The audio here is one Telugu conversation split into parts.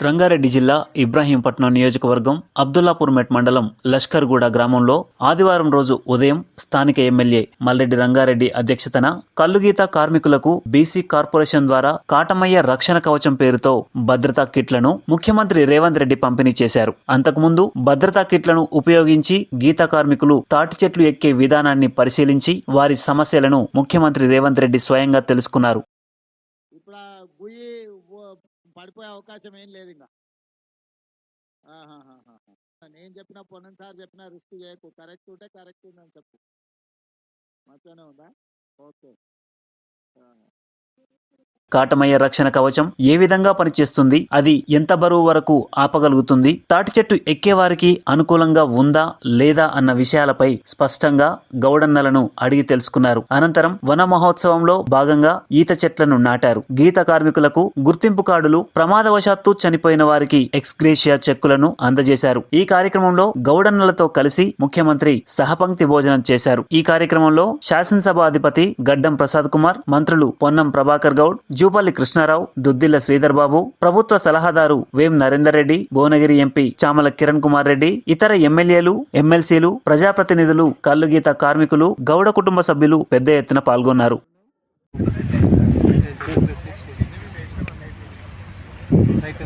రంగారెడ్డి జిల్లా ఇబ్రాహీంపట్నం నియోజకవర్గం అబ్దుల్లాపూర్మెట్ మండలం లష్కర్గూడ గ్రామంలో ఆదివారం రోజు ఉదయం స్థానిక ఎమ్మెల్యే మల్లెడ్డి రంగారెడ్డి అధ్యక్షతన కల్లుగీత కార్మికులకు బీసీ కార్పొరేషన్ ద్వారా కాటమయ్య రక్షణ కవచం పేరుతో భద్రతా కిట్లను ముఖ్యమంత్రి రేవంత్ రెడ్డి పంపిణీ చేశారు. అంతకుముందు భద్రతా కిట్లను ఉపయోగించి గీత కార్మికులు తాటి చెట్లు ఎక్కే విధానాన్ని పరిశీలించి వారి సమస్యలను ముఖ్యమంత్రి రేవంత్ రెడ్డి స్వయంగా తెలుసుకున్నారు ఇప్పుడు ఆ గుయ్యి ఓ- పడిపోయే అవకాశం ఏం లేదు ఇంకా నేను చెప్పిన పొన్నం సార్ చెప్పిన రిస్క్ చేయకు. కరెక్ట్ ఉంటే కరెక్ట్ ఉందని చెప్పు. మంచిగానే ఉందా ఓకే కాటమయ్య రక్షణ కవచం ఏ విధంగా పనిచేస్తుంది? అది ఎంత బరువు వరకు ఆపగలుగుతుంది? తాటి చెట్టు ఎక్కేవారికి అనుకూలంగా ఉందా లేదా అన్న విషయాలపై స్పష్టంగా గౌడన్నలను అడిగి తెలుసుకున్నారు. అనంతరం వన మహోత్సవంలో భాగంగా ఈత చెట్లను నాటారు. గీత కార్మికులకు గుర్తింపు కార్డులు ప్రమాదవశాత్తు చనిపోయిన వారికి ఎక్స్గ్రేషియా చెక్కులను అందజేశారు. ఈ కార్యక్రమంలో గౌడన్నలతో కలిసి ముఖ్యమంత్రి సహపంక్తి భోజనం చేశారు. ఈ కార్యక్రమంలో శాసనసభ అధిపతి గడ్డం ప్రసాద్ కుమార్ మంత్రులు పొన్నం ప్రభాకర్ గౌడ్ జూపల్లి కృష్ణారావు దుద్దిల్ల శ్రీధర్ బాబు ప్రభుత్వ సలహాదారు వేం నరేందర్ రెడ్డి భువనగిరి ఎంపీ చామల కిరణ్ కుమార్ రెడ్డి ఇతర ఎమ్మెల్యేలు ఎమ్మెల్సీలు ప్రజాప్రతినిధులు కల్లుగీత కార్మికులు గౌడ కుటుంబ సభ్యులు పెద్ద ఎత్తున పాల్గొన్నారు. రైట్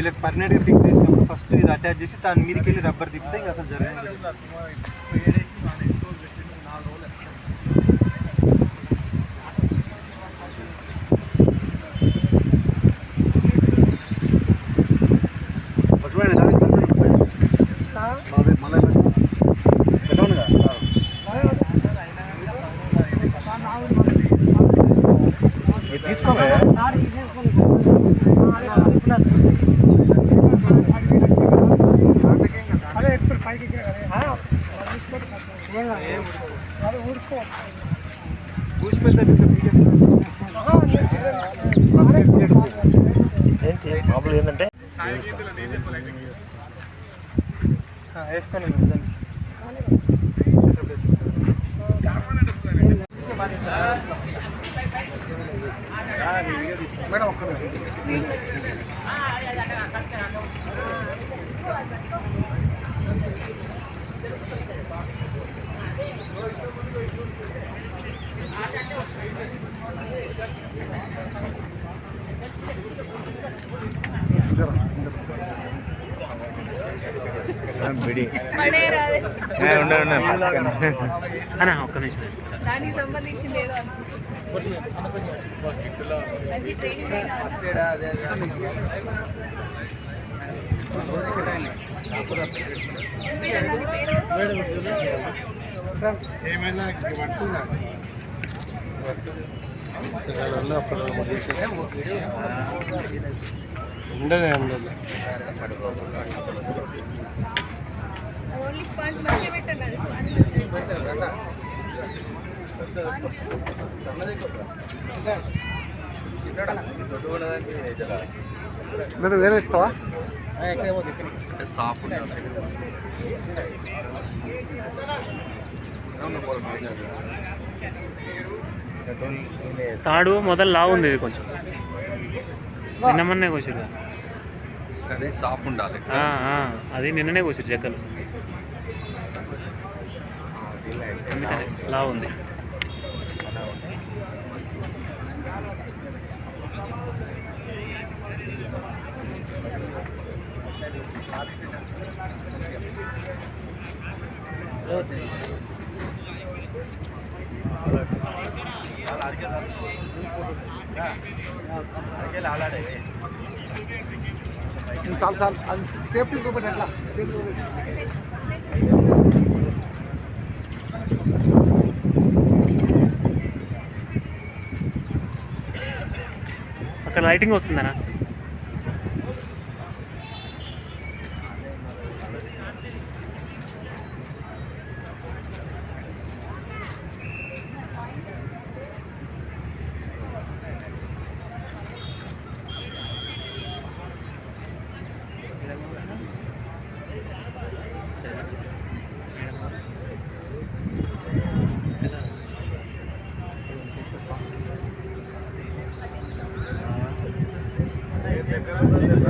వీళ్ళకి పర్మనెంట్గా ఫిక్స్ చేసినప్పుడు ఫస్ట్ ఇది అటాచ్ చేసి దాని మీదకి వెళ్ళి రబ్బర్ తిప్పితే ఇంకా అసలు జరగదు తీసుకోవే అదే ఎప్పుడు పైకి అది ఊరుకో ఊసిపోతే మామూలు ఏంటంటే వేసుకోండి రాదే అన్నా ఒక్క నిమిషం. దానికి సంబంధించింది ఏదో ఏమైనా పడుతుందా? ఉండదే ఉండదు. ఓన్లీ స్పాంజ్ మంచిగా పెట్టండి అది స్పాంజ్ వేరే ఇస్తావా? తాడు మొదలు లావు ఉంది ఇది కొంచెం. నిన్న మొన్నే కోసిరు అది సాఫ్ ఉండాలి. ఆ, ఆ, అది నిన్ననే కోసిరు చెక్కలు అందుకనే ఉంది. చాలు చాలు అది సేఫ్టీ చూపెట్టి ఎట్లా? అక్కడ లైటింగ్ వస్తుందనా ये करना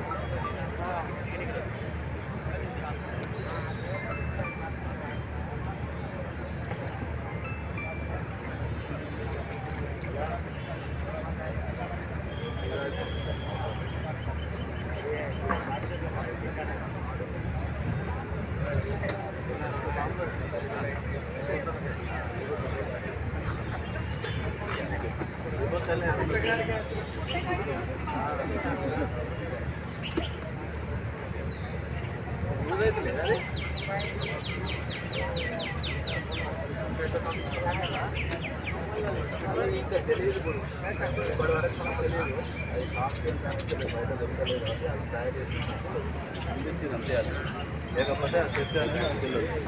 లేకపోతే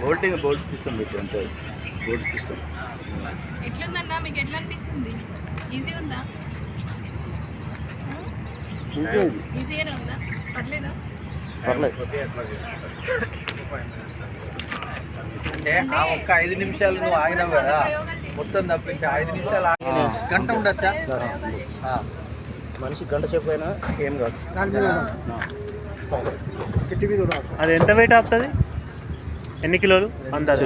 బోల్టింగ్ బోల్ట్ సిస్టమ్ పెట్టి అంతే. బోల్ట్ సిస్టమ్ ఎట్లుందన్నా మీకు ఎట్లా అనిపిస్తుంది? ఈజీ ఉందా? ఈజీగానే ఉందా? పర్లేదా? అంటే ఆ ఒక్క ఐదు నిమిషాలు నువ్వు ఆగినావు కదా. మొత్తం తప్పించి ఐదు నిమిషాలు ఆగి గంట ఉండొచ్చా? ఆ. మనిషి గంట సేపు అయినా ఏం కాదు. అది ఎంత వెయిట్ ఆపుతుంది? ఎన్ని కిలోలు? అందాజు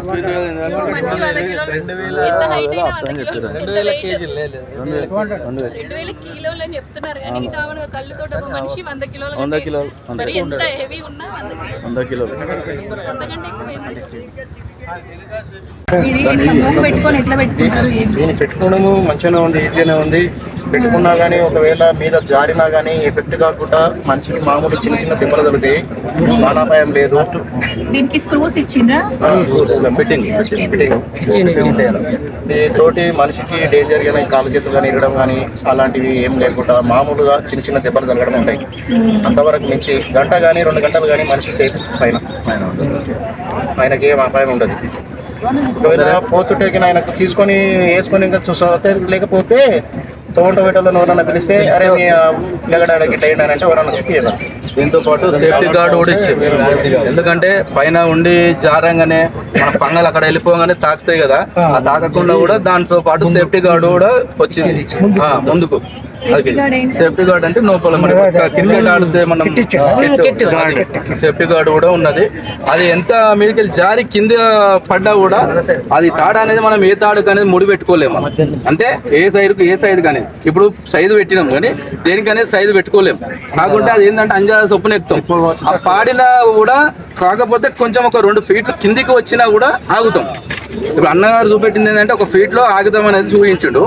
వంద. వంద? దీన్ని పెట్టుకోవడము మంచిగానే ఉంది ఈజీగానే ఉంది. పెట్టుకున్నా కానీ ఒకవేళ మీద జారినా కానీ ఎఫెక్ట్ కాకుండా మనిషికి మామూలు చిన్న చిన్న దెబ్బలు తగులుతాయి ప్రాణాపాయం లేదు. దీనికి స్క్రూస్ ఫిట్టింగ్ తోటి మనిషికి డేంజర్ గానీ కాలు చేతులు కానీ ఇరగడం కానీ అలాంటివి ఏం లేకుండా మామూలుగా చిన్న చిన్న దెబ్బలు తగలడం ఉంటాయి. అంతవరకు మించి గంట కానీ రెండు గంటలు కానీ మనిషి సేఫ్ పైన. ఆయనకి ఏం అపాయం ఉండదు. ఒకవేళ పోతుంటే ఆయనకు తీసుకొని వేసుకొని ఇంకా చూస్తే లేకపోతే తోట వేటలో ఎవరన్నా పిలిస్తే అరే మీ పిల్లగడానికి ఇట్లా అయ్యిండు అని అంటే ఎవరన్నా చెప్పి. దీంతో పాటు సేఫ్టీ గార్డ్ కూడా ఇచ్చారు. ఎందుకంటే పైన ఉండి జారంగానే మన పంగలు అక్కడ వెళ్ళిపోగానే తాకుతాయి కదా. ఆ తాకకుండా కూడా దాంతో పాటు సేఫ్టీ గార్డ్ కూడా వచ్చింది. ముందుకు. సేఫ్టీ గార్డ్ అంటే లోపల మన క్రికెట్ ఆడితే మనం సేఫ్టీ గార్డ్ కూడా ఉన్నది. అది ఎంత మీదకి జారి కింద పడ్డా కూడా అది తాడు అనేది మనం ఏ తాడుకు అనేది ముడి పెట్టుకోలేము మనం. అంటే ఏ సైజుకు ఏ సైజు కానీ. ఇప్పుడు సైజు పెట్టినాం కానీ దేనికనేది సైజు పెట్టుకోలేము కాకుంటే అది ఏంటంటే అంజా సొప్పున ఎక్కుతాం. ఆ పాడినా కూడా కాకపోతే కొంచెం ఒక రెండు ఫీట్లు కిందికి వచ్చినా కూడా ఆగుతాం. ఇప్పుడు అన్నగారు చూపెట్టింది ఏంటంటే ఒక ఫీట్లో ఆగుతాం అనేది చూపించిండు.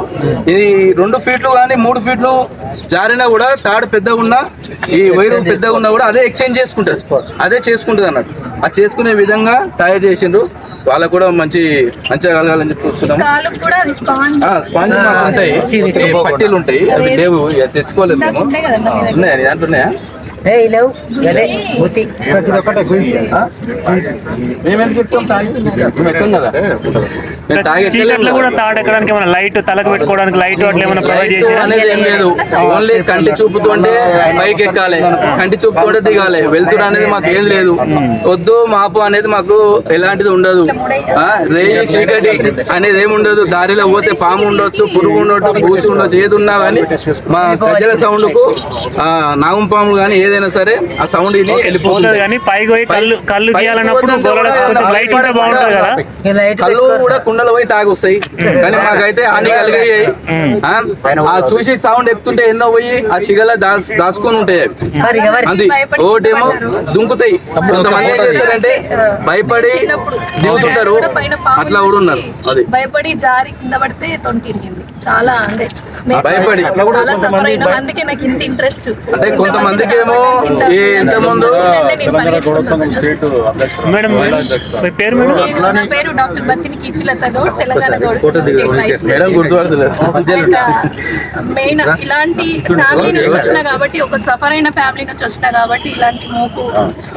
ఇది రెండు ఫీట్లు కానీ మూడు ఫీట్లు జారినా కూడా తాడు పెద్దగా ఉన్నా ఈ వైరు పెద్దగా ఉన్నా కూడా అదే ఎక్స్చేంజ్ చేసుకుంటారు అదే చేసుకుంటుంది అన్నట్టు. అది చేసుకునే విధంగా తయారు చేసిండ్రు. వాళ్ళకు కూడా మంచి మంచిగా కలగాలని చెప్పి చూస్తున్నాం. స్పాంజ్. ఉంటాయి. పట్టీలు ఉంటాయి. అవి లేవు. ఇక తెచ్చుకోలేదు మేము. ఉన్నాయి. దాంట్లో ఉన్నాయా మేము తాగి కూడా ఏమైనా లైట్ తలకు పెట్టుకోవడానికి లైట్ అట్లా ఏమైనా ప్రొవైడ్ చేసి అనేది ఏం లేదు. ఓన్లీ కంటి చూపుతుంటే పైకి ఎక్కాలి. కంటి చూపుతుంటే దిగాలి. వెళ్తురు అనేది మాకు ఏం లేదు. వద్దు మాపు అనేది మాకు ఎలాంటిది ఉండదు. ఆ, రేయి చీకటి అనేది ఏమి ఉండదు. దారిలో పోతే పాము ఉండొచ్చు పురుగు ఉండొచ్చు పూసి ఉండొచ్చు ఏది ఉన్నా కానీ మా గజ్జల సౌండ్ నాగం పాములు కానీ ఏదైనా సరే ఆ సౌండ్ ఇది పోతుంది వెళ్ళిపోతుంది. కానీ పైకి పోయి కళ్ళు కళ్ళు గీయాలన్నప్పుడు లైట్ ఉంటే బాగుంటుంది కదా? కళ్ళు కూడా కుండలు పోయి తాగొస్తాయి. కానీ మాకైతే హాని కలిగాయి ఆ, చూసి సౌండ్ ఎక్కుతుంటే ఎన్నో పోయి ఆ సిగల దాస్ దాచుకొని ఉంటాయి అవి. అది ఒకటేమో దుంకుతాయి. కొంతమంది ఏం చేస్తారంటే భయపడి దిగుతుంటారు. అట్లా కూడా ఉన్నారు. అది. భయపడి జారి కింద పడితే తొంటి ఇరిగింది. చాలా అంటే భయపడి. చాలా సఫర్ అయినాం అందుకే నాకు ఇంత ఇంట్రెస్ట్ అంటే కొంతమందికి ఏమో ఇంత ముందు మేడం మీ పేరు మేడం? నా పేరు doctor Battini Keerthilatha Goud Telangana Goud state vice madam గుర్తుపడతలేదు. Main ఇలాంటి ఫ్యామిలీ నుంచి వచ్చిన కాబట్టి ఒక సఫర్ అయిన ఫ్యామిలీ నుంచి వచ్చిన కాబట్టి ఇలాంటి మోకు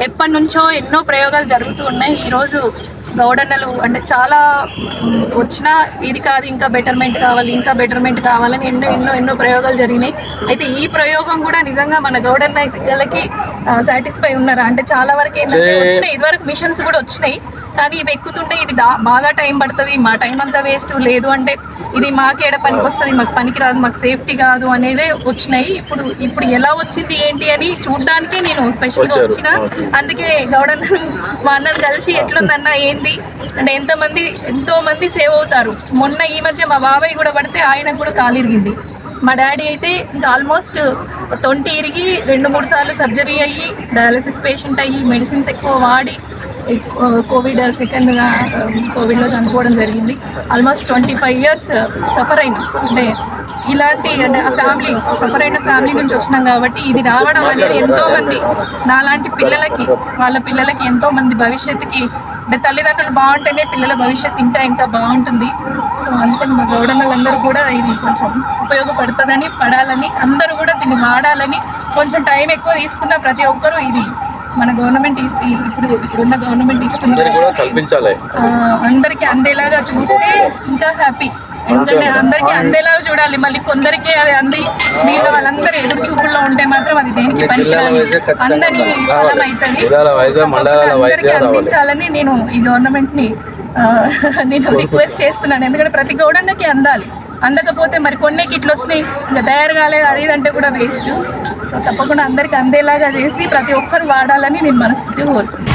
ఎప్పటి నుంచో ఎన్నో ప్రయోగాలు జరుగుతూ ఉన్నాయి. ఈ రోజు గౌడన్నలు అంటే చాలా వచ్చినా ఇది కాదు ఇంకా బెటర్మెంట్ కావాలి ఇంకా బెటర్మెంట్ కావాలని ఎన్నో ఎన్నో ఎన్నో ప్రయోగాలు జరిగినాయి. అయితే ఈ ప్రయోగం కూడా నిజంగా మన గౌడన్న పిల్లలకి సాటిస్ఫై ఉన్నారా? అంటే చాలా వరకు ఏంటంటే వచ్చినాయి. ఇదివరకు మిషన్స్ కూడా వచ్చినాయి. కానీ ఇవి ఎక్కుతుంటే ఇది బాగా టైం పడుతుంది మా టైం అంతా వేస్ట్ లేదు అంటే ఇది మాకేడ పనికి వస్తుంది మాకు పనికి రాదు మాకు సేఫ్టీ కాదు అనేదే వచ్చినాయి. ఇప్పుడు ఇప్పుడు ఎలా వచ్చింది ఏంటి అని చూడడానికి నేను స్పెషల్గా వచ్చిన. అందుకే గౌడన్న మా అన్నను కలిసి ఎట్లుందన్న ఏంది? అంటే ఎంతమంది ఎంతో మంది సేవ్ అవుతారు. మొన్న ఈ మధ్య మా బాబాయ్ కూడా పడితే ఆయన కూడా కాలు ఇరిగింది. మా డాడీ అయితే ఇంకా ఆల్మోస్ట్ తొంటి ఇరిగి రెండు మూడు సార్లు సర్జరీ అయ్యి డయాలసిస్ పేషెంట్ అయ్యి మెడిసిన్స్ ఎక్కువ వాడి కోవిడ్ సెకండ్గా కోవిడ్లో చనిపోవడం జరిగింది. Almost twenty five years suffer అయిన. అంటే ఇలాంటి అంటే ఆ ఫ్యామిలీ సఫర్ అయిన ఫ్యామిలీ నుంచి వచ్చినాం కాబట్టి ఇది రావడం అనేది ఎంతోమంది నాలాంటి పిల్లలకి వాళ్ళ పిల్లలకి ఎంతోమంది భవిష్యత్తుకి అంటే తల్లిదండ్రులు బాగుంటేనే పిల్లల భవిష్యత్తు ఇంకా ఇంకా బాగుంటుంది. సో అందుకని మా గౌడన్నలందరూ కూడా ఇది కొంచెం ఉపయోగపడుతుందని పడాలని అందరూ కూడా దీన్ని వాడాలని కొంచెం టైం ఎక్కువ తీసుకున్న ప్రతి ఒక్కరూ ఇది. మన గవర్నమెంట్ ఇప్పుడు ఇప్పుడున్న గవర్నమెంట్ ఇస్తుంది అందరికి అందేలాగా చూస్తే ఇంకా హ్యాపీ ఎందుకంటే అందరికీ అందేలాగా చూడాలి. మళ్ళీ కొందరికి అది అంది మిగిలిన వాళ్ళందరూ ఎదురు చూపుల్లో ఉంటే మాత్రం అది దేనికి పనికిరాని అందని అందరికీ అందించాలని నేను ఈ గవర్నమెంట్ని ఆ, నేను రిక్వెస్ట్ చేస్తున్నాను. ఎందుకంటే ప్రతి గౌడన్నకి అందాలి. అందకపోతే మరి కొన్ని ఇట్లా వచ్చినాయి ఇంకా తయారు కాలేదు అది అంటే కూడా వేస్ట్ సో తప్పకుండా అందరికీ అందేలాగా చేసి ప్రతి ఒక్కరు వాడాలని నేను మనస్ఫూర్తిగా కోరుకుంటున్నాను.